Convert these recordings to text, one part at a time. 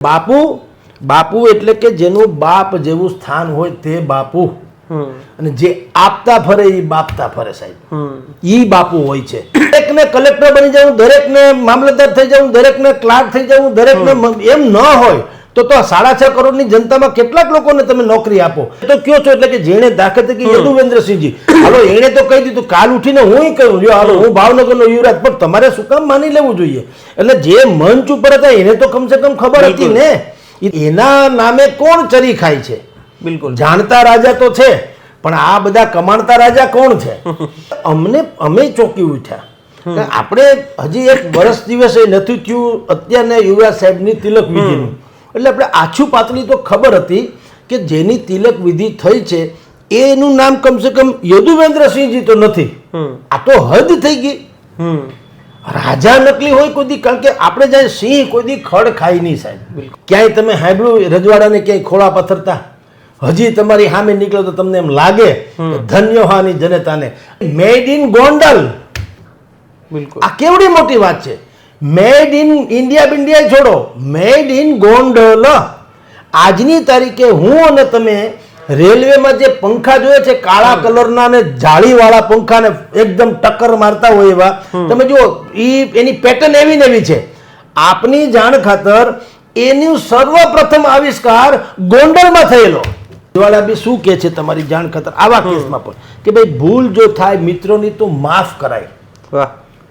બાપુ બાપુ એટલે કે જેનું બાપ જેવું સ્થાન હોય તે બાપુ. અને જે આપતા ફરે એ બાપતા ફરે સાહેબ. ઈ બાપુ હોય છે. દરેકને કલેક્ટર બની જવું દરેકને મામલતદાર થઈ જવું દરેકને ક્લાર્ક થઈ જવું દરેકને એમ ન હોય તો તો સાડા છ કરોડની જનતામાં કેટલાક લોકોને તમે નોકરી આપો. તો કયો છો એટલે કે જેણે દાખલ તરીકે યદુવેન્દ્રસિંહજી. હાલો એણે તો કહી દીધું કાલ ઉઠીને હું કહ્યું જો હાલો હું ભાવનગરનો યુવરાજ પણ તમારે શું કામ માની લેવું જોઈએ? એટલે જે મંચ ઉપર હતા એને તો કમસે કમ ખબર હતી ને? એના નામે કોણ ચરી ખાય છે? બિલકુલ. જાણતા રાજા તો છે પણ આ બધા કમાણતા રાજા કોણ છે? અમને અમે ચોંકી ઉઠ્યા. આપણે હજી એક વર્ષ દિવસે નથી થયું અત્યારના યુવરાજ સાહેબની તિલક વિધિનું. એટલે આપણે આછું પાતળી તો ખબર હતી કે જેની તિલક વિધિ થઈ છે એનું નામ કમસે કમ યદુવેન્દ્રસિંહજી તો નથી. આ તો હદ થઈ ગઈ. રાજા નકલી હોય કોઈ દી કારણ કે આપણે જાય સિંહ કોઈ દી ખડ ખાય નહીં સાહેબ. ક્યાંય તમે સાંભળ્યું રજવાડાને ક્યાંય ખોળા પથરતા? હજી તમારી સામે નીકળો તો તમને એમ લાગે ધન્ય હોવાની જનતાને. મેડ ઇન ગોંડલ બિલકુલ. આ કેવડી મોટી વાત છે? મેડ ઇન ઇન્ડિયા બિન્ડિયા છોડો મેડ ઇન ગોંડલ. આજની તારીખે હું અને તમે રેલવેમાં જે પંખા જોઈએ છે કાળા કલરના ને જાળીવાળા પંખાને એકદમ ટક્કર મારતા હોય એવા. તમે જુઓ ઈ એની પેટર્ન એવી ને એવી છે. આપની જાણ ખાતર એનું સર્વપ્રથમ આવિષ્કાર ગોંડલમાં થયેલો. દિવાળા બી શું કહે છે તમારી જાણ ખાતર? આવા કેસમાં પણ. કે ભાઈ ભૂલ જો થાય મિત્રોની તો માફ કરાય.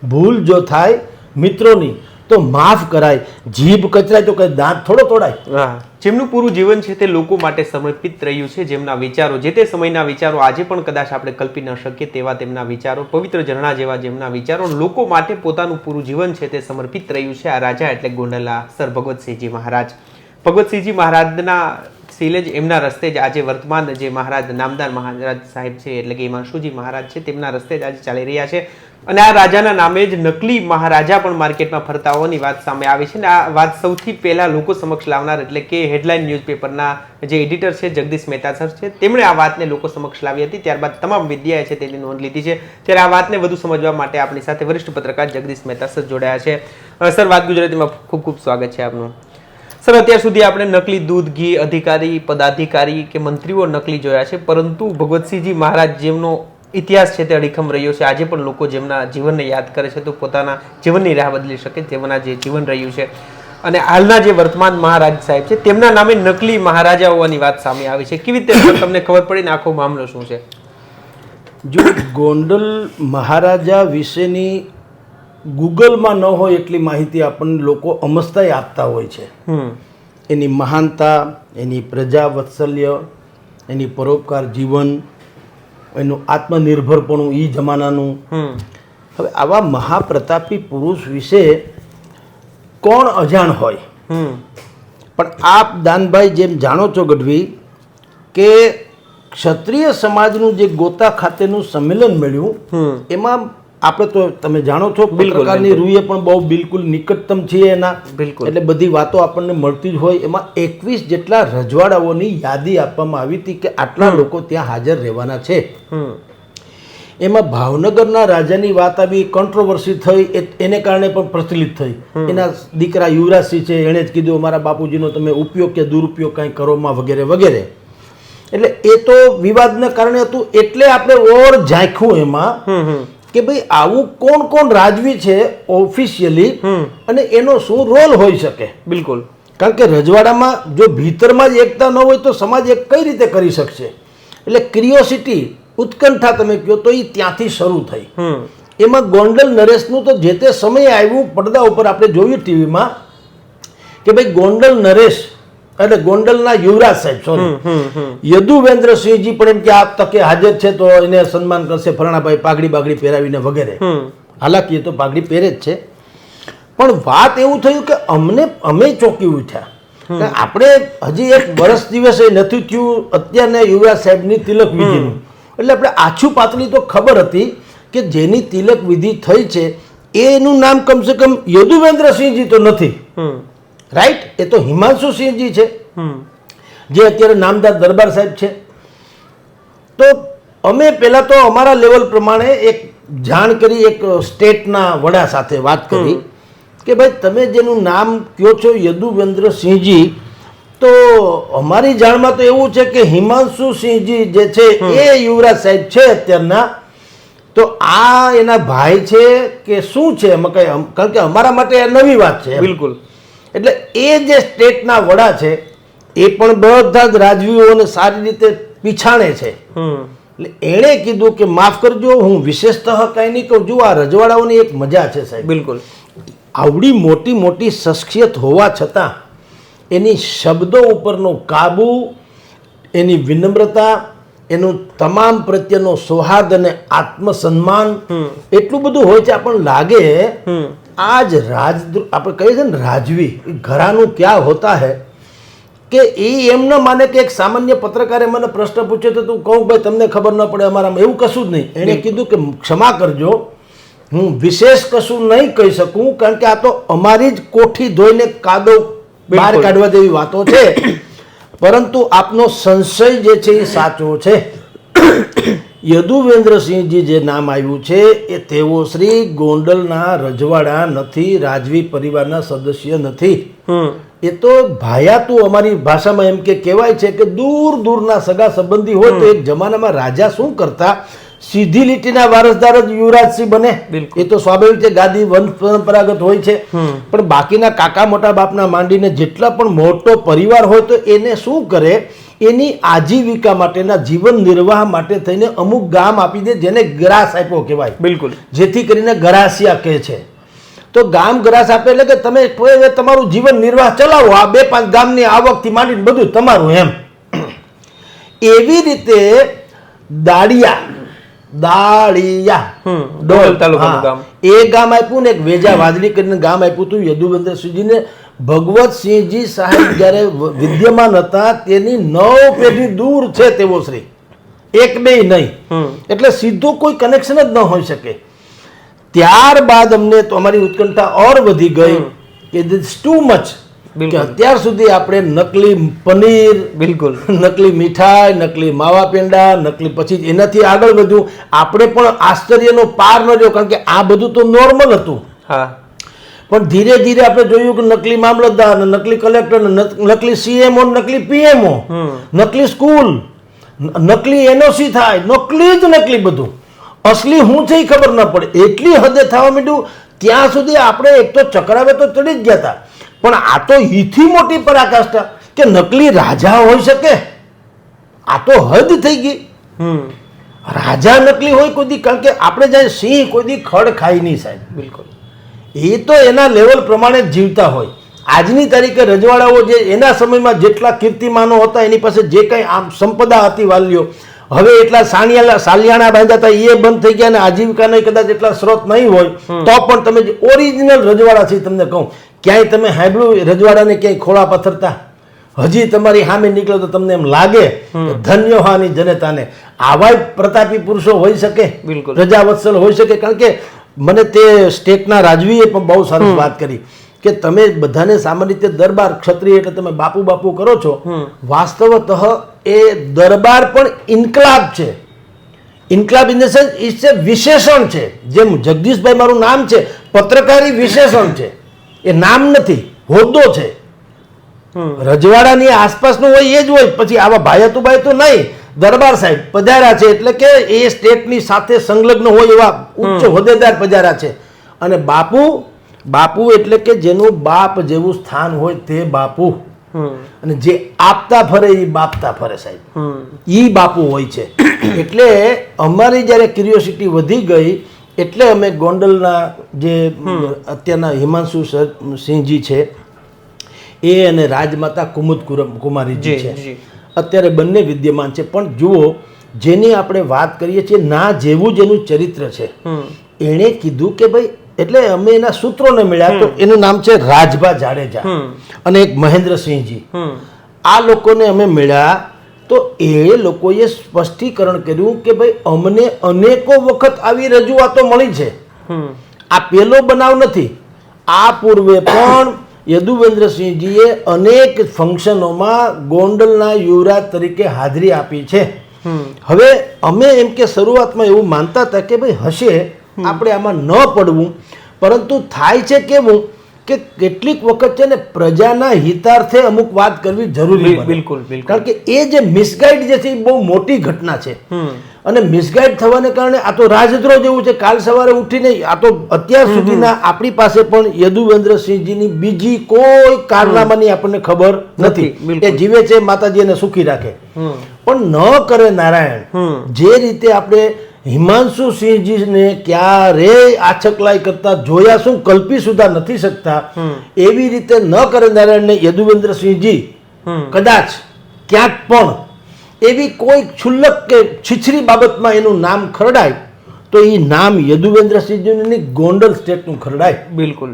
ભૂલ જો થાય મિત્રોની, તો માફ કરાય. જીભ કચરાય તો કઈ દાંત થોડો તોડાય. જેમનું પૂરું જીવન છે તે લોકો માટે સમર્પિત રહ્યું છે જેમના વિચારો, જે તે સમયના વિચારો આજે પણ કદાચ આપણે કલ્પી ન શકીએ તેવા તેમના વિચારો, પવિત્ર ઝરણા જેવા જેમના વિચારો લોકો માટે પોતાનું પૂરું જીવન છે તે સમર્પિત રહ્યું છે આ રાજા એટલે ગોંડલા સર ભગવતસિંહજી મહારાજ. ભગવતસિંહજી મહારાજના શિલેજ એમના રસ્તે જ આજે વર્તમાન જે મહારાજ, નામદાર મહારાજ સાહેબ છે એટલે કે હિમાંશુજી મહારાજ છે તેમના રસ્તે જ આજે ચાલી રહ્યા છે. અને આ રાજાના નામે જ નકલી મહારાજા પણ માર્કેટમાં ફરતા હોવાની વાત સામે આવી છે ને આ વાત સૌથી પહેલા લોકો સમક્ષ લાવનાર એટલે કે હેડલાઇન ન્યૂઝપેપરના જે એડિટર છે, જગદીશ મહેતા સર છે, તેમણે આ વાતને લોકો સમક્ષ લાવી હતી. ત્યારબાદ તમામ વિદ્યાએ છે તેની નોંધ લીધી છે. ત્યારે આ વાતને વધુ સમજવા માટે આપણી સાથે વરિષ્ઠ પત્રકાર જગદીશ મહેતા સર જોડાયા છે. સર, વાત ગુજરાતીમાં ખૂબ ખૂબ સ્વાગત છે આપનું. સર, અત્યાર સુધી આપણે નકલી દૂધ, ઘી, અધિકારી, પદાધિકારી કે મંત્રીઓ નકલી જોયા છે. પરંતુ ભગવતસિંહજી મહારાજ જેમનો ઇતિહાસ છે તે અડીખમ રહ્યો છે. આજે પણ લોકો જેમના જીવનને યાદ કરે છે તો પોતાના જીવનની રાહ બદલી શકે તેમના જે જીવન રહ્યું છે. અને હાલના જે વર્તમાન મહારાજ સાહેબ છે તેમના નામે નકલી મહારાજા હોવાની વાત સામે આવી છે. કેવી રીતે તમને ખબર પડી ને આખો મામલો શું છે? જો ગોંડલ મહારાજા વિશેની ગૂગલમાં ન હોય એટલી માહિતી આપણને લોકો અમસ્તાય આપતા હોય છે. એની મહાનતા એની પ્રજા વત્સલ્ય એની પરોપકાર જીવન એનું આત્મનિર્ભરપણું એ જમાનાનું. હવે આવા મહાપ્રતાપી પુરુષ વિશે કોણ અજાણ હોય? હમ. પણ આપ દાનભાઈ જેમ જાણો છો ગઢવી કે ક્ષત્રિય સમાજનું જે ગોતા ખાતેનું સંમેલન મળ્યું એમાં આપણે તો તમે જાણો છો બિલકુલ, પત્રકારની રૂએ પણ બહુ બિલકુલ નિકટતમ છીએ એના. બિલકુલ. એટલે બધી વાતો આપણને મળતી જ હોય. એમાં એકવીસ જેટલા રજવાડાઓની યાદી આપવામાં આવી હતી કે આટલા લોકો ત્યાં હાજર રહેવાના છે. એમાં ભાવનગરના રાજાની વાત આવી કોન્ટ્રોવર્સી થઈ એને કારણે પણ પ્રચલિત થઈ. એના દીકરા યુવરાજસિંહ છે એણે જ કીધું અમારા બાપુજીનો તમે ઉપયોગ કે દુરુપયોગ કાંઈ કરોમાં વગેરે વગેરે. એટલે એ તો વિવાદના કારણે હતું એટલે આપણે ઓર ઝાંખ્યું એમાં. કે ભાઈ આવું કોણ કોણ રાજવી છે ઓફિશિયલી અને એનો શું રોલ હોઈ શકે? બિલકુલ. કારણ કે રજવાડામાં જો ભીતરમાં જ એકતા ન હોય તો સમાજ એક કઈ રીતે કરી શકશે? એટલે ક્રિયોસિટી ઉત્કંઠા તમે કહો તો એ ત્યાંથી શરૂ થઈ. હમ. એમાં ગોંડલ નરેશનું તો જે તે સમયે આવ્યું પડદા ઉપર આપણે જોયું ટીવીમાં કે ભાઈ ગોંડલ નરેશ એટલે ગોંડલના યુવરાજ સાહેબ સોરી યદુવેન્દ્રસિંહજી પણ એમ કે આ તકે હાજર છે તો એને સન્માન કરશે ફરણાભાઈ પાઘડી બાગડી પહેરાવીને વગેરે. હાલાકી એ તો પાઘડી પહેરે જ છે. પણ વાત એવું થયું કે અમને અમે ચોંકી ઉઠ્યા. આપણે હજી એક વર્ષ દિવસે નથી થયું અત્યારના યુવરાજ સાહેબની તિલક વિધિનું. એટલે આપણે આછું પાતળી તો ખબર હતી કે જેની તિલક વિધિ થઈ છે એનું નામ કમસે કમ યદુવેન્દ્રસિંહજી તો નથી. રાઈટ એ તો હિમાંશુ સિંહજી છે. જે અત્યારે નામદાર દરબાર સાહેબ છે. તો અમે પહેલાં તો અમારા લેવલ પ્રમાણે એક જાણ કરી એક સ્ટેટના વડા સાથે વાત કરી કે ભાઈ તમે જેનું નામ કયો છો યદુવેન્દ્રસિંહજી તો અમારી જાણમાં તો એવું છે કે હિમાંશુ સિંહજી જે છે એ યુવરાજ સાહેબ છે અત્યારના. તો આ એના ભાઈ છે કે શું છે? કારણ કે અમારા માટે આ નવી વાત છે બિલકુલ. એટલે એ જે સ્ટેટના વડા છે એ પણ બધા જ રાજવીઓને સારી રીતે પીછાણે છે. એટલે એણે કીધું કે માફ કરજો હું વિશેષતઃ કાંઈ નહીં કહું જુઓ આ રજવાડાઓની એક મજા છે સાહેબ. બિલકુલ. આવડી મોટી મોટી શખ્સિયત હોવા છતાં એની શબ્દો ઉપરનો કાબુ એની વિનમ્રતા એનું તમામ પ્રત્યેનો સૌહાર્દ અને આત્મસન્માન એટલું બધું હોય છે આપણને લાગે હમ આ જ રાજ આપણે કહીએ છીએ ને રાજવી ઘરાનું ક્યાં હોતા હે? કે એ એમ ન માને કે એક સામાન્ય પત્રકારે મને પ્રશ્ન પૂછ્યો તો તું કહું ભાઈ તમને ખબર ન પડે અમારામાં. એવું કશું જ નહીં. એણે કીધું કે ક્ષમા કરજો. હું વિશેષ કશું નહીં કહી શકું કારણ કે આ તો અમારી જ કોઠી ધોઈને કાદવ બહાર કાઢવા જેવી વાતો છે. પરંતુ આપનો સંશય જે છે એ સાચો છે. યદુવેન્દ્રસિંહજી જે નામ આવ્યું છે એ તેઓ શ્રી ગોંડલના રજવાડા નથી રાજવી પરિવારના સદસ્ય નથી. એ તો ભાયાતું અમારી ભાષામાં એમ કે કહેવાય છે કે દૂર દૂરના સગા સંબંધી હોય તો એક જમાનામાં રાજા શું કરતા? સીધી લીટીના વારસદાર જ યુવરાજસિંહ બને. એ તો સ્વાભાવિક છે ગાદી વંશ પરંપરાગત હોય છે. પણ બાકીના કાકા મોટા બાપના માંડીને જેટલા પણ મોટો પરિવાર હોય તો એને શું કરે? એની આજીવિકા માટેના જીવન નિર્વાહ માટે થઈને અમુક ગામ આપી દે જેને ગ્રાસ આપ્યો કહેવાય. બિલકુલ. જેથી કરીને ગરાસિયા કહે છે. તો ગામ ગ્રાસ આપે એટલે કે તમે કોઈ તમારું જીવન નિર્વાહ ચલાવો. આ બે પાંચ ગામની આવકથી માંડીને બધું તમારું એમ. એવી રીતે દાળિયા દાળિયા ડોલ, તાલુકાનું ગામ. એ ગામ આપ્યું ને એક વેજા વાદળી કરીને ગામ આપ્યું હતું. યદુવંદરસિંહજીને ભગવતસિંહજી સાહેબ જ્યારે વિદ્યમાન હતા તેની નવ પેઢી દૂર છે તેવો શ્રી. એક બે નહીં. એટલે સીધું કોઈ કનેક્શન જ ન હોઈ શકે. ત્યારબાદ અમને તો અમારી ઉત્કંઠા ઓર વધી ગઈ કે ધીસ ટુ મચ. અત્યાર સુધી આપણે નકલી પનીર બિલકુલ. નકલી મીઠાઈ નકલી માવા પેંડા નકલી પછી એનાથી આગળ વધ્યું. આપણે પણ આશ્ચર્યનો પાર ન રહ્યો કારણ કે આ બધું તો નોર્મલ હતું. હા. પણ ધીરે ધીરે આપણે જોયું કે નકલી મામલતદાર નકલી કલેક્ટર નકલી સીએમઓ નકલી પીએમઓ નકલી સ્કૂલ નકલી એનઓસી થાય નકલી જ નકલી બધું. અસલી હું છે એ ખબર ન પડે. એટલી હદે થવા માંડ્યું ત્યાં સુધી આપણે એક તો ચક્રાવે તો ચડી જ ગયા હતા. પણ આ તો હીથી મોટી પરાકાષ્ઠા કે નકલી રાજા હોઈ શકે? આ તો હદ થઈ ગઈ. રાજા નકલી હોય કોઈ દી કારણ કે આપણે જાય સિંહ કોઈ દી ખડ ખાઈ નહીં સાહેબ. બિલકુલ. એ તો એના લેવલ પ્રમાણે જ જીવતા હોય. આજની તારીખે રજવાડાઓ જે એના સમયમાં જેટલા કીર્તિમાનો હતા એની પાસે જે કંઈ આમ સંપદા હતી વાલીઓ હવે એટલા સાણિયાલા સાલિયાણા બાંધ્યા હતા એ બંધ થઈ ગયા અને આજીવિકાને કદાચ એટલા સ્રોત નહીં હોય તો પણ તમે ઓરિજિનલ રજવાડા છે તમને કહું. ક્યાંય તમે સાંભળ્યું રજવાડાને ક્યાંય ખોળા પથરતા? હજી તમારી સામે નીકળો તો તમને એમ લાગે ધન્ય હાની જનતાને. આવા પ્રતાપી પુરુષો હોઈ શકે? બિલકુલ. રજા વત્સલ હોઈ શકે? કારણ કે મને તે સ્ટેટના રાજવીએ પણ બહુ સરસ વાત કરી કે તમે બધાને સામાન્ય રીતે દરબાર ક્ષત્રિય એટલે તમે બાપુ બાપુ કરો છો વાસ્તવતઃ એ દરબાર પણ ઇન્કલાબ છે. ઇન્કલાબ in the sense it's a વિશેષણ છે. જેમ જગદીશભાઈ મારું નામ છે પત્રકારી વિશેષણ છે. એ નામ નથી હોદ્દો છે. રજવાડાની આસપાસનું હોય એ જ હોય પછી આવા ભાયતુભાઈ તો નહીં. દરબાર સાહેબ પધાર્યા છે એટલે કે એ સ્ટેટની સાથે સંલગ્ન હોય એવા ઉચ્ચ હોદ્દેદાર પધાર્યા છે. અને બાપુ બાપુ એટલે કે જેનું બાપ જેવું સ્થાન હોય તે બાપુ. અને જે આપતા ફરે એ બાપતા ફરે સાહેબ. એ ઈ બાપુ હોય છે. એટલે અમારી જ્યારે ક્યુરિયોસિટી વધી ગઈ એટલે અમે ગોંડલના જે અત્યારના હિમાંશુ સિંહજી છે એ અને રાજમાતા કુમુદ કુમારીજી છે. અત્યારે બંને વિદ્યમાન છે. પણ જુઓ જેની આપણે વાત કરીએ છીએ ના જેવું જેનું ચરિત્ર છે. એણે કીધું કે ભાઈ એટલે અમે એના સૂત્રોને મળ્યા તો એનું નામ છે રાજભા જાડેજા અને એક મહેન્દ્રસિંહજી. આ લોકોને અમે મળ્યા તો એ લોકોએ સ્પષ્ટીકરણ કર્યું કે ભાઈ અમને અનેકો વખત આવી રજૂઆતો મળી છે. આ પેલો બનાવ નથી. આ પૂર્વે પણ યદુવેન્દ્રસિંહજીએ અનેક ફંક્શનોમાં ગોંડલના યુવરાજ તરીકે હાજરી આપી છે. હવે અમે એમ કે શરૂઆતમાં એવું માનતા હતા કે ભાઈ હશે આપણે આમાં ન પડવું. પરંતુ થાય છે કેવું કે કેટલીક વખત છે ને પ્રજાના હિતાર્થે અમુક વાત કરવી જરૂરી બિલકુલ બિલકુલ. કારણ કે એ જે મિસગાઈડ જે છે એ બહુ મોટી ઘટના છે. અને મિસગાઈડ થવાને કારણે આ તો રાજદ્રોહ જેવું છે. કાલ સવારે ઉઠીને આ તો અત્યાર સુધીના આપણી પાસે પણ યદુવેન્દ્રસિંહજીની બીજી કોઈ કારનામાની આપણને ખબર નથી, નથી એ જીવે છે માતાજી એને સુખી રાખે. પણ ન કરે નારાયણ. જે રીતે આપણે હિમાંશુ સિંહજીને ક્યારેય આછકલાઈ કરતા જોયા શું કલ્પી સુધા નથી શકતા? એવી રીતે ન કરે નારાયણને યદુવેન્દ્રસિંહજી કદાચ ક્યાંક પણ. એવી કોઈ છુલ્લક કે છીછરી બાબતમાં એનું નામ ખરડાય તો એ નામ યદુવેન્દ્રસિંહજીનું ગોંડલ સ્ટેટનું ખરડાય. બિલકુલ.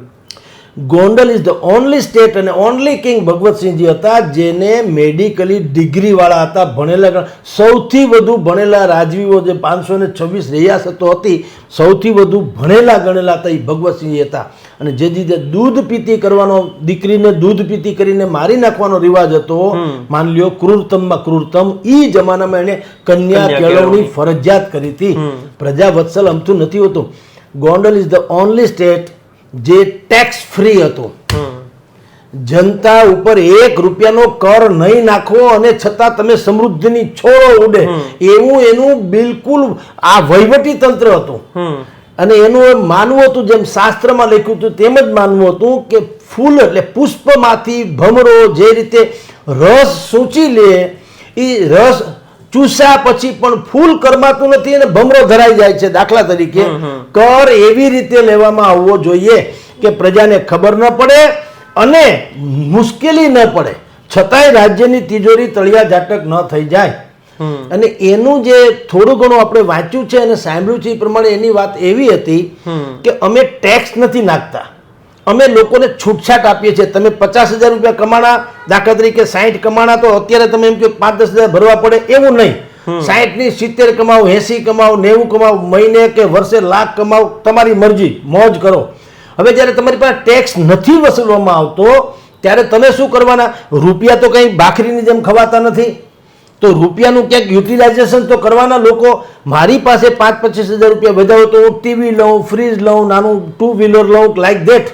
Gondal is the only state અને ઓનલી કિંગ ભગવતસિંહજી હતા જેને મેડિકલી ડિગ્રી વાળા હતા ભણેલા સૌથી વધુ ભણેલા રાજવીઓ જે પાંચસો ને છવ્વીસ રિયાસતો હતી સૌથી વધુ ભણેલા ગણેલા હતા એ ભગવતસિંહજી હતા. અને જે રીતે દૂધ પીતી કરવાનો દીકરીને દૂધ પીતી કરીને મારી નાખવાનો રિવાજ હતો માન લ્યો ક્રૂરતમમાં ક્રૂરતમ ઈ જમાનામાં એને કન્યા કન્યા કેળવણી. ફરજિયાત કરી હતી. પ્રજા વત્સલ અમથું નથી હોતું. Gondal is the only state જે ટેક્સ ફ્રી હતો. જનતા ઉપર એક રૂપિયાનો કર નહીં નાખવો અને છતાં તમે સમૃદ્ધિની છોડો ઉડે. એવું એનું બિલકુલ આ વહીવટી તંત્ર હતું. અને એનું માનવું હતું જેમ શાસ્ત્રમાં લખ્યું હતું તેમ જ માનવું હતું કે ફૂલ એટલે પુષ્પમાંથી ભમરો જે રીતે રસ સૂચી લે એ રસ ચૂસ્યા પછી પણ ફૂલ કરમાતું નથી અને ભમરો ધરાઈ જાય છે દાખલા તરીકે. કર એવી રીતે લેવામાં આવવો જોઈએ કે પ્રજાને ખબર ન પડે અને મુશ્કેલી ન પડે. છતાંય રાજ્યની તિજોરી તળિયા ઝાટક ન થઈ જાય. અને એનું જે થોડું ઘણું આપણે વાંચ્યું છે અને સાંભળ્યું છે એ પ્રમાણે એની વાત એવી હતી કે અમે ટેક્સ નથી નાખતા. અમે લોકોને છૂટછાટ આપીએ છીએ. તમે પચાસ હજાર રૂપિયા કમાણા દાખલા તરીકે સાહીઠ કમાણા તો અત્યારે તમે એમ કે પાંચ દસ હજાર ભરવા પડે એવું નહીં. સાહીઠની સિત્તેર કમાવ એસી કમાવ નેવું કમાવ મહિને કે વર્ષે લાખ કમાવ તમારી મરજી. મોજ કરો. હવે જ્યારે તમારી પાસે ટેક્સ નથી વસૂલવામાં આવતો ત્યારે તમે શું કરવાના? રૂપિયા તો કંઈ બાખરીની જેમ ખવાતા નથી. તો રૂપિયાનું ક્યાંક યુટિલાઇઝેશન તો કરવાના લોકો. મારી પાસે પાંચ પચીસ હજાર રૂપિયા વધારો તો હું ટીવી લઉં ફ્રીજ લઉં નાનું ટુ વ્હીલર લઉં લાઈક ધેટ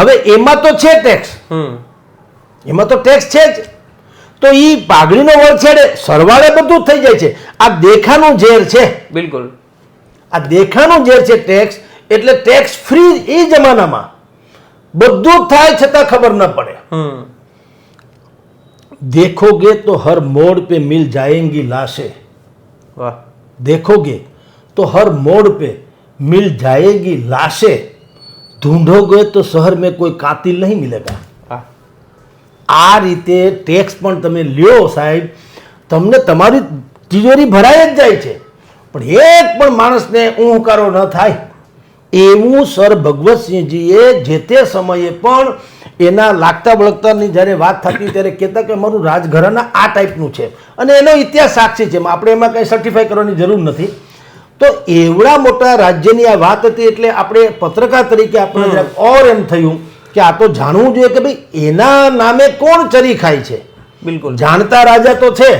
હવે એમાં તો છે ટેક્સ એમાં તો ટેક્સ છે જ. તો એ પાઘડીનો વળછેડે સરવાળે બધું થઈ જાય છે. આ દેખાનું ઝેર છે. બિલકુલ. આ દેખાનું ઝેર છે ટેક્સ એટલે ટેક્સ ફ્રી એ જમાનામાં. બધું થાય છતાં ખબર ન પડે. દેખોગે તો હર મોડ પે મિલ જાયેંગી લાશે. વાહ. દેખોગે તો હર મોડ પે મિલ જાયેગી લાશે. ઢૂંઢોગે તો શહેર મેં કોઈ કાતિલ નહીં મિલેગા. આ રીતે ટેક્સ પણ તમે લ્યો સાહેબ તમને તમારી તિજોરી ભરાય જ જાય છે. પણ એક પણ માણસને ઊંકારો ન થાય. એવું સર ભગવતસિંહજીએ જે તે સમયે પણ એના લાગતા વળગતાની જ્યારે વાત થતી ત્યારે કહેતા કે મારું રાજઘરાના આ ટાઈપનું છે. અને એનો ઇતિહાસ સાક્ષી છે. આપણે એમાં કંઈ સર્ટિફાઈ કરવાની જરૂર નથી. તો એવડા મોટા રાજ્યની આ વાત હતી એટલે આપણે પત્રકાર તરીકે આપણે ઓર એમ થયું કે આ તો જાણવું જોઈએ કે ભાઈ એના નામે કોણ ચરી ખાય છે. બિલકુલ. જાણતા રાજા તો છે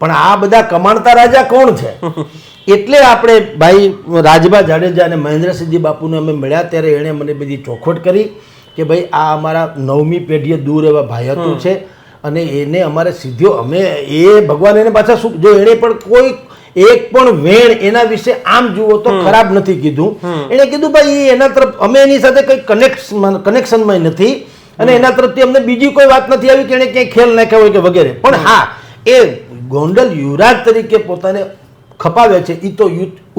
પણ આ બધા કમાણતા રાજા કોણ છે? એટલે આપણે ભાઈ રાજભા જાડેજા અને મહેન્દ્રસિંહજી બાપુને અમે મળ્યા ત્યારે એણે મને બધી ચોખવટ કરી કે ભાઈ આ અમારા નવમી પેઢીએ દૂર એવા ભાઈ હતું છે અને એને અમારે સીધો અમે એ ભગવાન એને પાછા શું જો એણે પણ કોઈ એક પણ વેણ એના વિશે આમ જુઓ તો ખરાબ નથી કીધું. એણે કીધું ભાઈ એ એના તરફ અમે એની સાથે કંઈ કનેક્શન કનેક્શનમાં નથી અને એના તરફથી અમને બીજી કોઈ વાત નથી આવી કે એણે ક્યાંય ખેલ નાખ્યા હોય કે વગેરે. પણ હા એ ગોંડલ યુવરાજ તરીકે પોતાને ખપાવે છે એ તો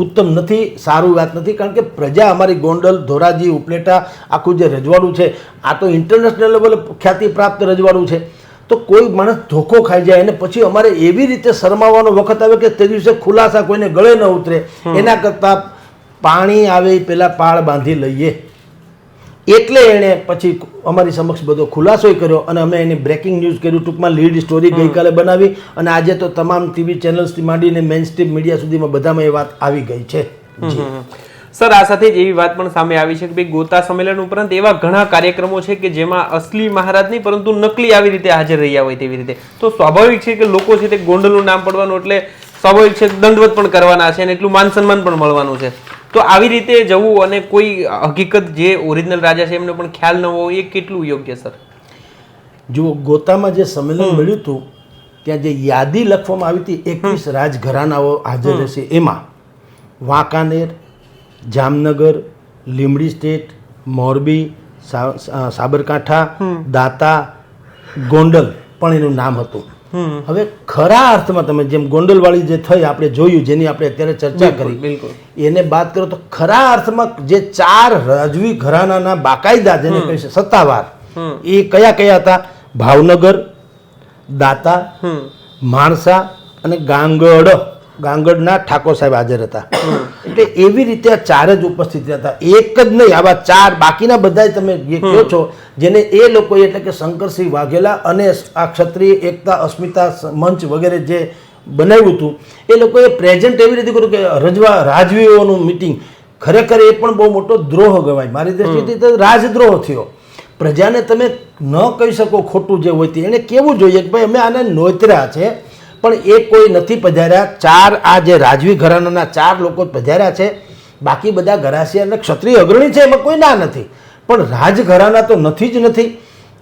ઉત્તમ નથી સારું વાત નથી કારણ કે પ્રજા અમારી ગોંડલ ધોરાજી ઉપલેટા આખું જે રજવાડું છે આ તો ઇન્ટરનેશનલ લેવલે ખ્યાતિ પ્રાપ્ત રજવાડું છે. તો કોઈ માણસ ધોખો ખાઈ જાય અને પછી અમારે એવી રીતે શરમાવાનો વખત આવે કે તે દિવસે ખુલાસા કોઈને ગળે ન ઉતરે. એના કરતાં પાણી આવે એ પહેલાં પાળ બાંધી લઈએ. એટલે એણે પછી અમારી સમક્ષ બધો ખુલાસો કર્યો અને અમે એની બ્રેકિંગ ન્યૂઝ કર્યું. ટૂંકમાં લીડ સ્ટોરી ગઈકાલે બનાવી અને આજે તો તમામ ટીવી ચેનલ્સથી માંડીને મેઇન સ્ટ્રીમ મીડિયા સુધીમાં બધામાં એ વાત આવી ગઈ છે. સર આ સાથે જ એવી વાત પણ સામે આવી છે કે ભાઈ ગોતા સંમેલન ઉપરાંત એવા ઘણા કાર્યક્રમો છે કે જેમાં અસલી મહારાજ નહીં પરંતુ નકલી આવી રીતે હાજર રહ્યા હોય તેવી રીતે. તો સ્વાભાવિક છે કે લોકો છે તે ગોંડલનું નામ પડવાનું એટલે સ્વાભાવિક છે દંડવત પણ કરવાના છે અને એટલું માન સન્માન પણ મળવાનું છે. તો આવી રીતે જવું અને કોઈ હકીકત જે ઓરિજિનલ રાજા છે એમને પણ ખ્યાલ ન હોવો એ કેટલું યોગ્ય સર? જુઓ ગોતામાં જે સંમેલન મળ્યું હતું ત્યાં જે યાદી લખવામાં આવી હતી એકવીસ રાજઘરાનાઓ હાજર રહેશે એમાં. વાંકાનેર જામનગર લીંબડી સ્ટેટ મોરબી સાબરકાંઠા દાતા ગોંડલ પણ એનું નામ હતું. હવે ખરા અર્થમાં તમે જેમ ગોંડલવાળી જે થઈ આપણે જોયું જેની આપણે અત્યારે ચર્ચા કરી બિલકુલ. એને વાત કરો તો ખરા અર્થમાં જે ચાર રાજવી ઘરાનાના બાકાયદા જેને કહે છે સત્તાવાર એ કયા કયા હતા? ભાવનગર દાતા માણસા અને ગાંગડ. ગાંગડના ઠાકોર સાહેબ હાજર હતા. એટલે એવી રીતે આ ચાર જ ઉપસ્થિત હતા. એક જ નહીં આવા ચાર બાકીના બધા તમે જે કહો છો જેને એ લોકો એટલે કે શંકરસિંહ વાઘેલા અને આ ક્ષત્રિય એકતા અસ્મિતા મંચ વગેરે જે બનાવ્યું હતું એ લોકોએ પ્રેઝન્ટ એવી રીતે કર્યું કે રજવા રાજવીઓનું મિટિંગ ખરેખર એ પણ બહુ મોટો દ્રોહ ગવાય. મારી દ્રષ્ટિથી તો રાજદ્રોહ થયો. પ્રજાને તમે ન કહી શકો ખોટું જે હોય તે. એને કેવું જોઈએ કે ભાઈ અમે આને નોતર્યા છે પણ એ કોઈ નથી પધાર્યા. ચાર આ જે રાજવી ઘરાનાના ચાર લોકો જ પધાર્યા છે. બાકી બધા ઘરાસિયા અને ક્ષત્રિય અગ્રણી છે એમાં કોઈ ના નથી. પણ રાજઘરાના તો નથી જ નથી.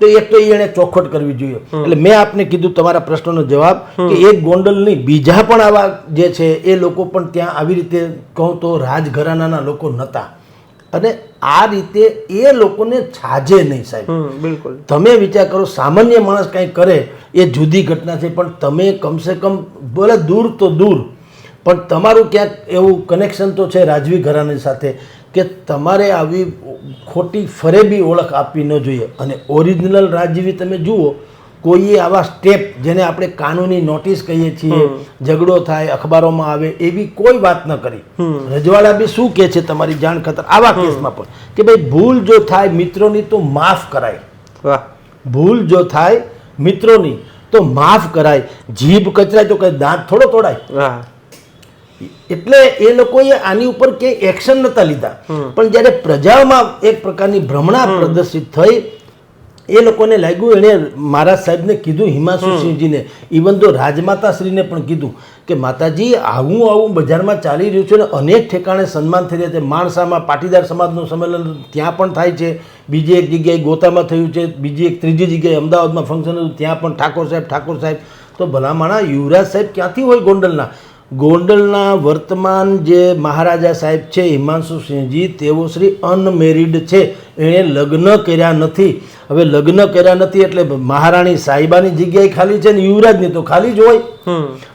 તો એક તો એને ચોખવટ કરવી જોઈએ. એટલે મેં આપને કીધું તમારા પ્રશ્નનો જવાબ કે એક ગોંડલ નહીં બીજા પણ આવા જે છે એ લોકો પણ ત્યાં આવી રીતે કહું તો રાજઘરાનાના લોકો નહોતા અને આ રીતે એ લોકોને છાજે નહીં સાહેબ. બિલકુલ. તમે વિચાર કરો સામાન્ય માણસ કંઈ કરે એ જુદી ઘટના છે પણ તમે કમસે કમ ભલે દૂર તો દૂર પણ તમારું ક્યાંક એવું કનેક્શન તો છે રાજવી ઘરાની સાથે કે તમારે આવી ખોટી ફરેબી ઓળખ આપવી ન જોઈએ. અને ઓરિજિનલ રાજવી તમે જુઓ કોઈએ આવા સ્ટેપ જેને આપણે કાનૂની નોટિસ કહીએ છીએ ઝઘડો થાય અખબારોમાં આવે એવી કોઈ વાત ન કરી. રજવાડા બી શું કહે છે તમારી જાણ ખાતર? આવા કેસમાં પણ કે ભાઈ ભૂલ જો થાય મિત્રોની તો માફ કરાય. ભૂલ જો થાય મિત્રોની તો માફ કરાય. જીભ કચરાય તો કઈ દાંત થોડો તોડાય. એટલે એ લોકોએ આની ઉપર કે એક્શન નતા લીધા. પણ જ્યારે પ્રજામાં એક પ્રકારની ભ્રમણા પ્રદર્શિત થઈ એ લોકોને લાગ્યું એણે મહારાજ સાહેબને કીધું હિમાંશુ સિંહજીને. ઇવન તો રાજમાતાશ્રીને પણ કીધું કે માતાજી આવું આવું બજારમાં ચાલી રહ્યું છે અને અનેક ઠેકાણે સન્માન થઈ રહ્યા છે. માણસામાં પાટીદાર સમાજનું સંમેલન ત્યાં પણ થાય છે. બીજી એક જગ્યાએ ગોતામાં થયું છે. બીજી એક ત્રીજી જગ્યાએ અમદાવાદમાં ફંક્શન હતું. ત્યાં પણ ઠાકોર સાહેબ ઠાકોર સાહેબ. તો ભલામણા યુવરાજ સાહેબ ક્યાંથી હોય ગોંડલના? ગોંડલના વર્તમાન જે મહારાજા સાહેબ છે હિમાંશુ સિંહજી તેઓ શ્રી અનમેરિડ છે. એણે લગ્ન કર્યા નથી. હવે લગ્ન કર્યા નથી એટલે મહારાણી સાહેબાની જગ્યાએ ખાલી છે ને યુવરાજની તો ખાલી જ હોય.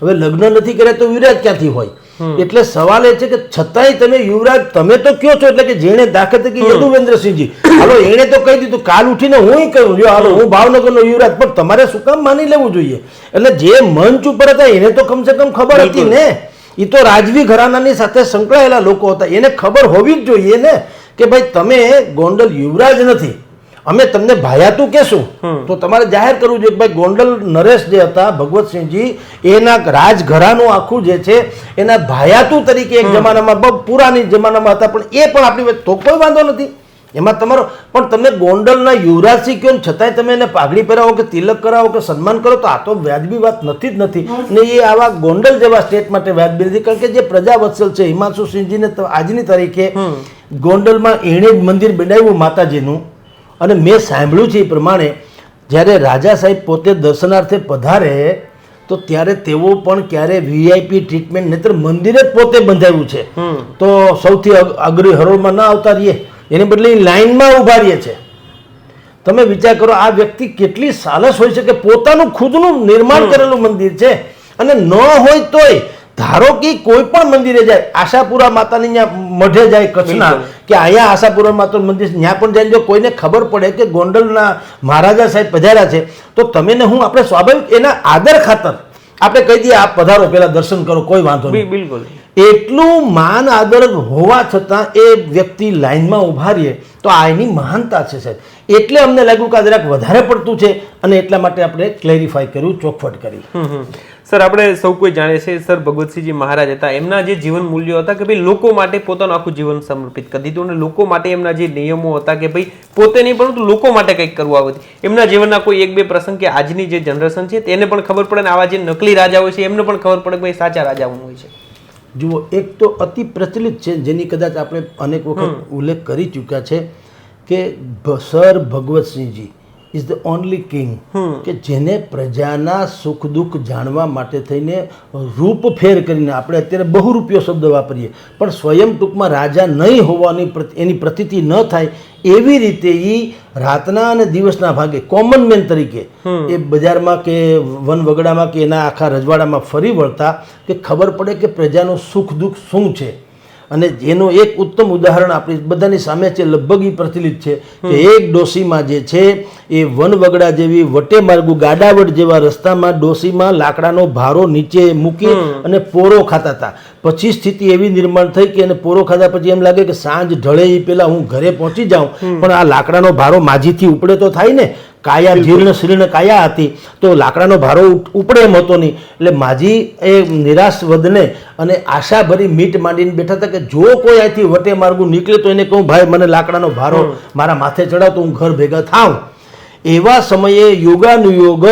હવે લગ્ન નથી કર્યા તો યુવરાજ ક્યાંથી હોય? એટલે સવાલ એ છે કે છતાંય તમે યુવરાજ તમે તો કયો છો? એટલે કે જેણે દાખલ તરીકે યદુવેન્દ્રસિંહજી. હાલો એણે તો કહી દીધું કાલ ઉઠીને હું કહ્યું જો હાલો હું ભાવનગરનો યુવરાજ પણ તમારે શું કામ માની લેવું જોઈએ? એટલે જે મંચ ઉપર હતા એને તો કમસે કમ ખબર હતી ને? એ તો રાજવી ઘરાનાની સાથે સંકળાયેલા લોકો હતા. એને ખબર હોવી જ જોઈએ ને કે ભાઈ તમે ગોંડલ યુવરાજ નથી. અમે તમને ભાયાતું કેશું? તો તમારે જાહેર કરવું જોઈએ ભાઈ ગોંડલ નરેશ જે હતા ભગવતસિંહજી એના રાજઘરાનું આખું જે છે એના ભાયાતું તરીકે એક જમાનામાં બહુ પુરાની જમાનામાં હતા પણ એ પણ આપણી વચ્ચે તો કોઈ વાંધો નથી. એમાં તમારો પણ તમે ગોંડલના યુવરાજસિંહ કયો છતાંય તમે એને પાઘડી પહેરાવો કે તિલક કરાવો કે સન્માન કરો તો આ તો વ્યાજબી વાત નથી જ નથી. ને એ આવા ગોંડલ જેવા સ્ટેટ માટે વ્યાજબી નથી કારણ કે જે પ્રજા વત્સલ છે હિમાંશુ સિંહજીને આજની તારીખે ગોંડલમાં એણે જ મંદિર બનાવ્યું માતાજીનું. અને મેં સાંભળ્યું છે એ પ્રમાણે જ્યારે રાજા સાહેબ પોતે દર્શનાર્થે પધારે તો ત્યારે તેઓ પણ ક્યારે વીઆઈપી ટ્રીટમેન્ટ નહીતર મંદિરે પોતે બંધાયું છે. તો સૌથી અગ્રી હરોળમાં ના આવતા રહીએ. એને બદલે લાઇનમાં લાઈનમાં ઊભા રહીએ છે. તમે વિચાર કરો આ વ્યક્તિ કેટલી સાલસ હોય છે કે પોતાનું ખુદનું નિર્માણ કરેલું મંદિર છે. અને ન હોય તોય ધારો કે કોઈ પણ મંદિરે જાય આશાપુરા માતાની મઢે જાય કચ્છના કે અહીંયા આશાપુરા માતાનું મંદિર ત્યાં પણ જઈને જો કોઈને ખબર પડે કે ગોંડલના મહારાજા સાહેબ પધાર્યા છે તો તમે ને હું આપણે સ્વાભાવિક એના આદર ખાતર આપણે કહી દઈએ આપ પધારો પહેલા દર્શન કરો કોઈ વાંધો નહીં. બિલકુલ. એટલું માન આદર હોવા છતાં એ વ્યક્તિ લાઈનમાં ઊભા રહીએ તો આ એની મહાનતા છે સાહેબ. એટલે અમને લાગ્યું કે આ જરાક વધારે પડતું છે અને એટલા માટે આપણે ક્લેરિફાય કર્યું ચોખવટ કરી. સર આપણે સૌ કોઈ જાણે છે સર ભગવતસિંહજી મહારાજ હતા. એમના જે જીવન મૂલ્યો હતા કે ભાઈ લોકો માટે પોતાનું આખું જીવન સમર્પિત કરી દીધું અને લોકો માટે એમના જે નિયમો હતા કે ભાઈ પોતે નહીં પરંતુ લોકો માટે કંઈક કરવું આવે એમના જીવનના કોઈ એક બે પ્રસંગ કે આજની જે જનરેશન છે તેને પણ ખબર પડે ને આવા જે નકલી રાજાઓ છે એમને પણ ખબર પડે કે ભાઈ સાચા રાજાઓ હોય છે. જુઓ એક તો અતિ પ્રચલિત છે જેની કદાચ આપણે અનેક વખત ઉલ્લેખ કરી ચૂક્યા છે કે sir Bhagwatsinhji. Is the only king કે જેને પ્રજાના સુખ દુઃખ જાણવા માટે થઈને રૂપ ફેર કરીને આપણે અત્યારે બહુરૂપિયો શબ્દ વાપરીએ. પણ સ્વયં ટૂંકમાં રાજા નહીં હોવાની એની પ્રતીતિ ન થાય એવી રીતે એ રાતના અને દિવસના ભાગે કોમન મેન તરીકે એ બજારમાં કે વન વગડામાં કે એના આખા રજવાડામાં ફરી વળતા કે ખબર પડે કે પ્રજાનું સુખ દુઃખ શું છે. અને જેનું એક ઉત્તમ ઉદાહરણ આપણી બધાની સામે છે લગભગ એ પ્રચલિત છે કે એક ડોસીમાં જે છે એ વનવગડા જેવી વટે માર્ગુ ગાડાવડ જેવા રસ્તામાં ડોસીમાં લાકડાનો ભારો નીચે મૂકી અને પોરો ખાતા હતા. પછી સ્થિતિ એવી નિર્માણ થઈ કે એને પોરો ખાધા પછી એમ લાગે કે સાંજ ઢળે એ પહેલાં હું ઘરે પહોંચી જાઉં. પણ આ લાકડાનો ભારો માજીથી ઉપડે તો થાય ને? કાયા જીર્ણ શીર્ણ કાયા હતી તો લાકડાનો ભારો ઉપડે એમ હતો નહીં. એટલે માજી એ નિરાશ વધને અને આશાભરી મીટ માંડીને બેઠા હતા કે જો કોઈ અહીંથી વટે માર્ગું નીકળે તો એને કહું ભાઈ મને લાકડાનો ભારો મારા માથે ચડાવ તો હું ઘર ભેગા થાઉં. એવા સમયે યોગાનુયોગ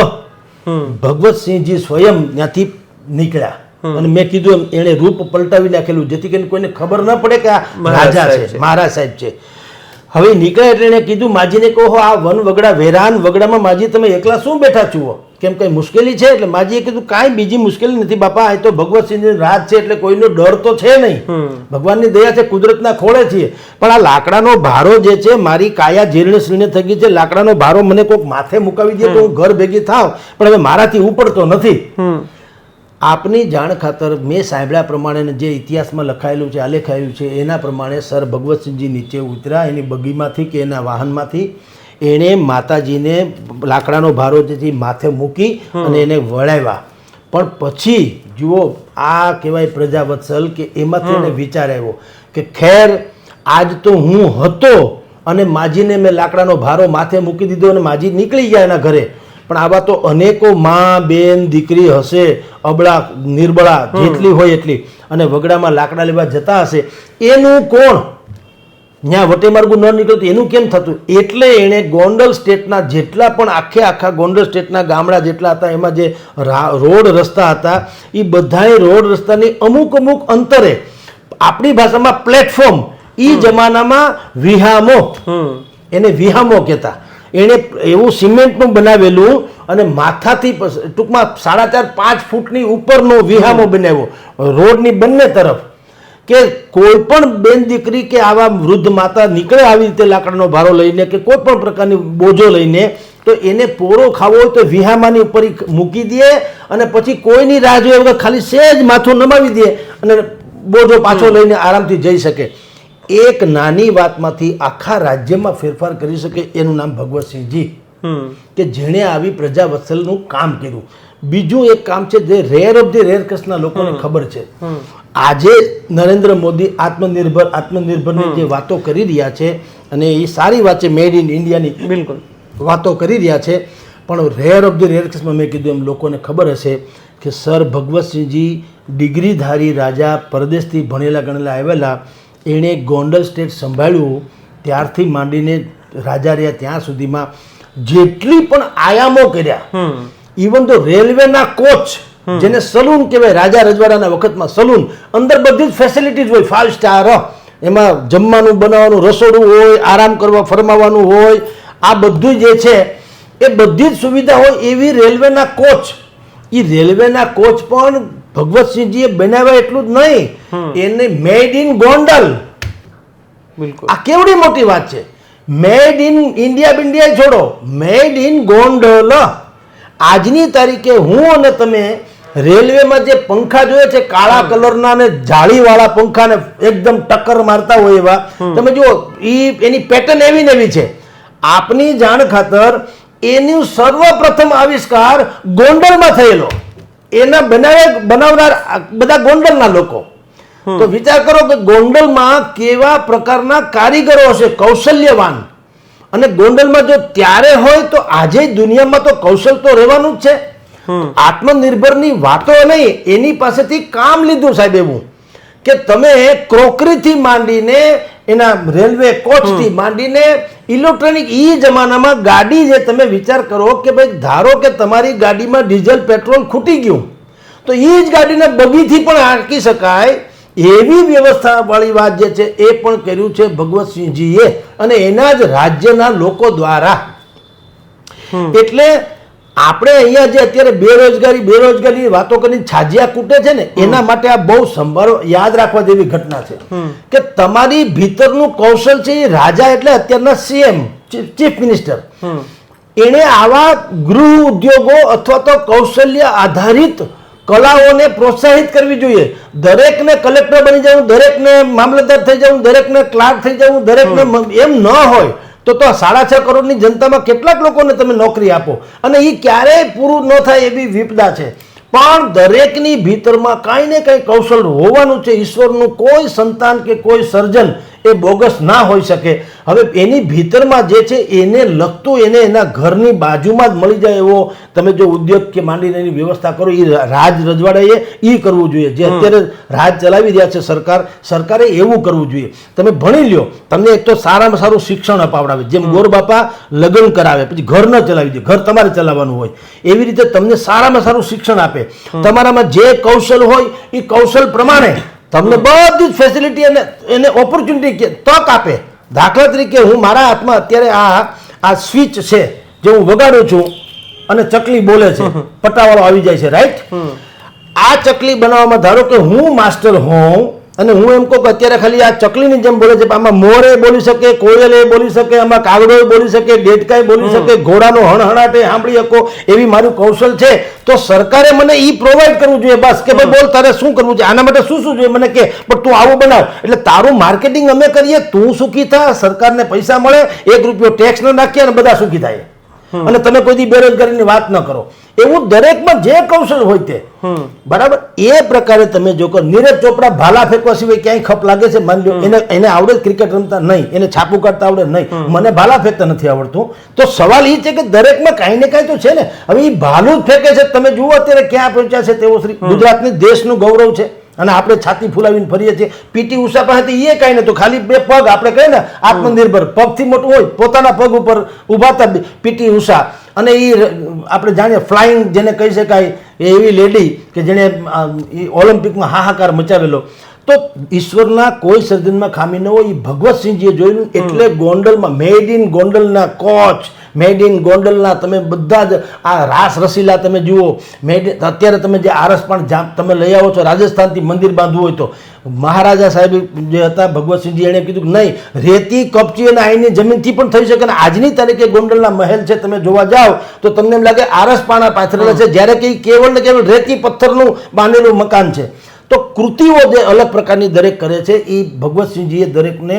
ભગવતસિંહજી સ્વયં ત્યાંથી નીકળ્યા. અને મેં કીધું એમ એણે રૂપ પલટાવી નાખેલું જેથી કરીને કોઈને ખબર ન પડે કે આ રાજા છે. મહારાજ સાહેબ છે. હવે નીકળ્યા એટલે એણે કીધું માજીને કહો આ વન વગડા વેરાન વગડામાં માજી તમે એકલા શું બેઠા છુઓ? કેમ કંઈ મુશ્કેલી છે? એટલે માજીએ કીધું કાંઈ બીજી મુશ્કેલી નથી બાપા આ તો ભગવતસિંહની રાત છે એટલે કોઈનો ડર તો છે નહીં. ભગવાનની દયા છે કુદરતના ખોળે છીએ. પણ આ લાકડાનો ભારો જે છે મારી કાયા જીર્ણ શીર્ણ થઈ ગઈ છે લાકડાનો ભારો મને કોઈક માથે મુકાવી દે તો હું ઘર ભેગી થાવ. પણ હવે મારાથી ઉપડતો નથી. આપની જાણ ખાતર મેં સાંભળ્યા પ્રમાણે જે ઇતિહાસમાં લખાયેલું છે આલેખાયેલું છે એના પ્રમાણે સર ભગવતસિંહજી નીચે ઉતર્યા એની બગીમાંથી કે એના વાહનમાંથી એણે માતાજીને લાકડાનો ભારો જેથી માથે મૂકી અને એને વળાવ્યા. પણ પછી જુઓ આ કહેવાય પ્રજાવત્સલ કે એમાંથી એને વિચાર આવ્યો કે ખેર આજ તો હું હતો અને માજીને મેં લાકડાનો ભારો માથે મૂકી દીધો અને માજી નીકળી ગયા એના ઘરે. પણ આવા તો અનેકો માં બેન દીકરી હશે અબળા નિર્બળા જેટલી હોય એટલી. અને વગડામાં લાકડા લેવા જતા હશે. એનું કોણ? ત્યાં વટેમાર્ગું ન નીકળતું એનું કેમ થતું? એટલે એણે ગોંડલ સ્ટેટના જેટલા પણ આખે આખા ગોંડલ સ્ટેટના ગામડા જેટલા હતા એમાં જે રોડ રસ્તા હતા એ બધાએ રોડ રસ્તાની અમુક અમુક અંતરે આપણી ભાષામાં પ્લેટફોર્મ એ જમાનામાં વિહામો. એને વિહામો કહેતા. એણે એવું સિમેન્ટનું બનાવેલું અને માથાથી ટૂંકમાં સાડા ચાર પાંચ ફૂટની ઉપરનો વિહામો બનાવ્યો. રોડની બંને તરફ. કે કોઈ પણ બેન દીકરી કે આવા વૃદ્ધ માતા નીકળે આવી રીતે લાકડાનો ભારો લઈને કે કોઈ પણ પ્રકારની બોજો લઈને તો એને પોરો ખાવો હોય તો વિહામાની ઉપર મૂકી દે અને પછી કોઈની રાહ જોઈએ વગર ખાલી સેજ માથું નમાવી દે અને બોજો પાછો લઈને આરામથી જઈ શકે. એક નાની વાતમાંથી આખા રાજ્યમાં ફેરફાર કરી શકે એનું નામ ભગવતસિંહજી. કે જેણે આવી પ્રજાવત્સલનું કામ કર્યું. બીજું એક કામ છે જે રેર ઓફ ધી રેર કસના લોકોને ખબર છે. આજે નરેન્દ્ર મોદી આત્મનિર્ભર આત્મનિર્ભરની જે વાતો કરી રહ્યા છે અને એ સારી વાત છે મેડ ઇન ઇન્ડિયાની બિલકુલ. વાતો કરી રહ્યા છે. પણ રેર ઓફ ધી રેર કેસમાં મેં કીધું એમ લોકોને ખબર હશે કે સર ભગવતસિંહજી ડિગ્રીધારી રાજા પરદેશથી ભણેલા ગણેલા આવેલા એણે ગોંડલ સ્ટેટ સંભાળ્યું ત્યારથી માંડીને રાજા રહ્યા ત્યાં સુધીમાં જેટલી પણ આયામો કર્યા ઇવન તો રેલવેના કોચ જેને સલૂન કહેવાય રાજા રજવાડાના વખતમાં સલૂન અંદર બધી જ ફેસિલિટીઝ હોય ફાઇવ સ્ટાર એમાં જમવાનું બનાવવાનું રસોડું હોય આરામ કરવા ફરમાવાનું હોય આ બધું જે છે એ બધી જ સુવિધા હોય એવી રેલવેના કોચ એ રેલવેના કોચ પણ ભગવતસિંહજીએ બનાવ્યા એટલું જ નહીં. એને મેડ ઇન ગોંડલ. બિલકુલ. આ કેવડી મોટી વાત છે? મેડ ઇન ઇન્ડિયા બિન્ડિયા છોડો. Made in Gondal. આજની તારીખે હું અને તમે રેલવેમાં જે પંખા જોઈએ છે કાળા કલરના ને જાળીવાળા પંખાને એકદમ ટક્કર મારતા હોય એવા તમે જુઓ ઈ એની પેટર્ન એવી ને એવી છે. આપની જાણ ખાતર એનું સર્વપ્રથમ આવિષ્કાર ગોંડલમાં થયેલો. એના બનાવે બનાવનાર બધા ગોંડલના લોકો. તો વિચાર કરો કે ગોંડલમાં કેવા પ્રકારના કારીગરો હશે કૌશલ્યવાન. અને ગોંડલમાં જો ત્યારે હોય તો આજે દુનિયામાં તો કૌશલ તો રહેવાનું જ છે. આત્મનિર્ભરની વાતો નહીં એની પાસેથી કામ લીધું સાહેબ એવું. કે તમે ક્રોકરીથી માંડીને એના રેલવે કોચથી માંડીને ઇલેક્ટ્રોનિક ઈ જમાનામાં ગાડી જે તમે વિચાર કરો કે ભાઈ ધારો કે તમારી ગાડીમાં ડીઝલ પેટ્રોલ ખૂટી ગયું તો એ જ ગાડીને બગીથી પણ આંકી શકાય. એવી વ્યવસ્થા વાળી વાત જે છે એ પણ કર્યું છે ભગવતસિંહજીએ અને એના જ રાજ્યના લોકો દ્વારા. એટલે આપણે અહીંયા જે અત્યારે બેરોજગારી બેરોજગારી વાતો કરીને છાજિયા કૂટે છે ને એના માટે આ બહુ સંભાળો યાદ રાખવા જેવી ઘટના છે. કે તમારી ભીતરનું કૌશલ છે એ રાજા એટલે અત્યારના સીએમ ચીફ મિનિસ્ટર. એણે આવા ગૃહ ઉદ્યોગો અથવા તો કૌશલ્ય આધારિત કલાઓને પ્રોત્સાહિત કરવી જોઈએ. દરેકને કલેક્ટર બની જવું દરેકને મામલતદાર થઈ જવું દરેકને ક્લાર્ક થઈ જવું દરેકને એમ ન હોય તો તો સાડા છ કરોડની જનતામાં કેટલાક લોકોને તમે નોકરી આપો. અને એ ક્યારેય પૂરું ન થાય એવી વિપદા છે. પણ દરેકની ભીતરમાં કાંઈ ને કાંઈ કૌશલ હોવાનું છે. ઈશ્વરનું કોઈ સંતાન કે કોઈ સર્જન એ બોગસ ના હોઈ શકે. હવે એની ભીતરમાં જે છે એને લગતું એને એના ઘરની બાજુમાં જ મળી જાય એવો તમે જો ઉદ્યોગ કે માંડીને એની વ્યવસ્થા કરો એ રાજ રજવાડાએ એ કરવું જોઈએ. જે અત્યારે રાજ ચલાવી રહ્યા છે સરકાર સરકારે એવું કરવું જોઈએ. તમે ભણી લ્યો તમને એક તો સારામાં સારું શિક્ષણ અપાવડાવે. જેમ ગોર બાપા લગ્ન કરાવે પછી ઘર ન ચલાવી દે ઘર તમારે ચલાવવાનું હોય. એવી રીતે તમને સારામાં સારું શિક્ષણ આપે. તમારામાં જે કૌશલ હોય એ કૌશલ પ્રમાણે તમને બધી જ ફેસિલિટી અને એને ઓપોર્ચ્યુનિટી તક આપે. દાખલા તરીકે હું મારા હાથમાં અત્યારે આ આ સ્વિચ છે જે હું વગાડું છું અને ચકલી બોલે છે પટ્ટાવાળો આવી જાય છે રાઈટ આ ચકલી બનાવવામાં ધારો કે હું માસ્ટર હોઉં અને હું એમ કહું કે અત્યારે ખાલી આ ચકલીની જેમ બોલે છે આમાં મોરે બોલી શકે કોયલ એ બોલી શકે આમાં કાગડો બોલી શકે ડેટકાય બોલી શકે ઘોડાનો હણહણાટે સાંભળી શકો એવી મારું કૌશલ છે. તો સરકારે મને એ પ્રોવાઈડ કરવું જોઈએ બસ કે ભાઈ બોલ તારે શું કરવું છે? આના માટે શું શું જોઈએ? મને કે પણ તું આવું બનાવ. એટલે તારું માર્કેટિંગ અમે કરીએ તું સુખી થા સરકારને પૈસા મળે એક રૂપિયો ટેક્સ ન નાખીએ અને બધા સુખી થાય. અને તમે કોઈ દી બેરોજગારીની વાત ન કરો. એવું દરેકમાં જે કૌશલ હોય તે. બરાબર? એ પ્રકારે તમે જો કરો નીરજ ચોપડા ભાલા ફેંકવા સિવાય ક્યાંય ખપ લાગે છે? માની લો એને એને આવડે ક્રિકેટ રમતા નહીં. એને છાપું કાઢતા આવડે નહીં. મને ભાલા ફેંકતા નથી આવડતું. તો સવાલ એ છે કે દરેકમાં કાંઈ ને કાંઈ તો છે ને. હવે એ ભાલું જ ફેંકે છે. તમે જુઓ અત્યારે ક્યાં પહોંચ્યા છે તેઓ શ્રી. ગુજરાતની દેશનું ગૌરવ છે. અને આપણે છાતી ફૂલાવીને ફરીએ છીએ. પીટી ઉષા પાસે એ કાંઈ નતું ખાલી બે પગ આપણે કહીએ ને આત્મનિર્ભર. પગથી મોટું હોય પોતાના પગ ઉપર ઉભાતા પીટી ઉષા. અને એ આપણે જાણીએ ફ્લાઇંગ જેને કહી શકાય એ એવી લેડી કે જેણે ઓલિમ્પિકમાં હાહાકાર મચાવેલો. તો ઈશ્વરના કોઈ સર્જનમાં ખામી ન હોય એ ભગવતસિંહજીએ જોયેલું એટલે ગોંડલમાં મેડ ઇન ગોંડલના કોચ મેડ ઇન ગોંડલના તમે બધા જ આ રાસ રસીલા તમે જુઓ મેડ અત્યારે તમે જે આરસ પણ જા- તમે લઈ આવો છો રાજસ્થાનથી મંદિર બાંધવું હોય તો મહારાજા સાહેબ જે હતા ભગવતસિંહજી એણે કીધું કે નહીં, રેતી, કપચી અને આઈની જમીનથી પણ થઈ શકે અને આજની તારીખે ગોંડલના મહેલ છે, તમે જોવા જાઓ, તો તમને એમ લાગે આરસ પાણા પાથરેલા છે, જ્યારે કે કેવળ ને કેવળ રેતી પથ્થરનું બાંધેલું મકાન છે. તો કૃતિઓ જે અલગ પ્રકારની દરેક કરે છે એ ભગવતસિંહજીએ દરેકને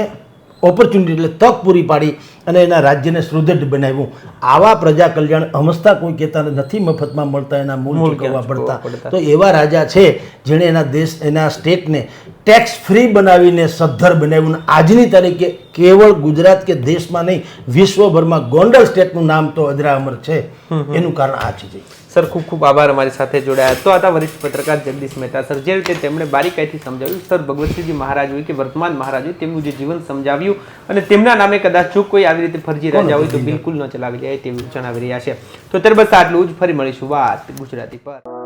ઓપોર્ચ્યુનિટી એટલે તક પૂરી પાડી અને એના રાજ્યને સુદૃઢ બનાવ્યું. આવા પ્રજા કલ્યાણ હમસતા કોઈ કહેતા નથી મફતમાં મળતા એના મૂળ ચૂકવવા પડતા. તો એવા રાજા છે જેણે એના દેશ એના સ્ટેટને ટેક્સ ફ્રી બનાવીને સદ્ધર બનાવ્યું. આજની તારીખે કેવળ ગુજરાત કે દેશમાં નહીં વિશ્વભરમાં ગોંડલ સ્ટેટનું નામ તો અજરા અમર છે એનું કારણ આ છે. સર ખૂબ ખૂબ આભાર અમારી સાથે જોડાયા. તો હતા વરિષ્ઠ પત્રકાર જગદીશ મહેતા સર જે રીતે તેમણે બારીકાઈથી સમજાવ્યું સર ભગવતસિંહજી મહારાજ હોય કે વર્તમાન મહારાજ હોય તેમનું જે જીવન સમજાવ્યું અને તેમના નામે કદાચ જો કોઈ આવી રીતે ફરજી રાજા હોય તો બિલકુલ ન ચલાવી જાય તેવું જણાવી રહ્યા છે. તો ત્યારબાદ આટલું જ ફરી મળીશું વાત ગુજરાતી પર.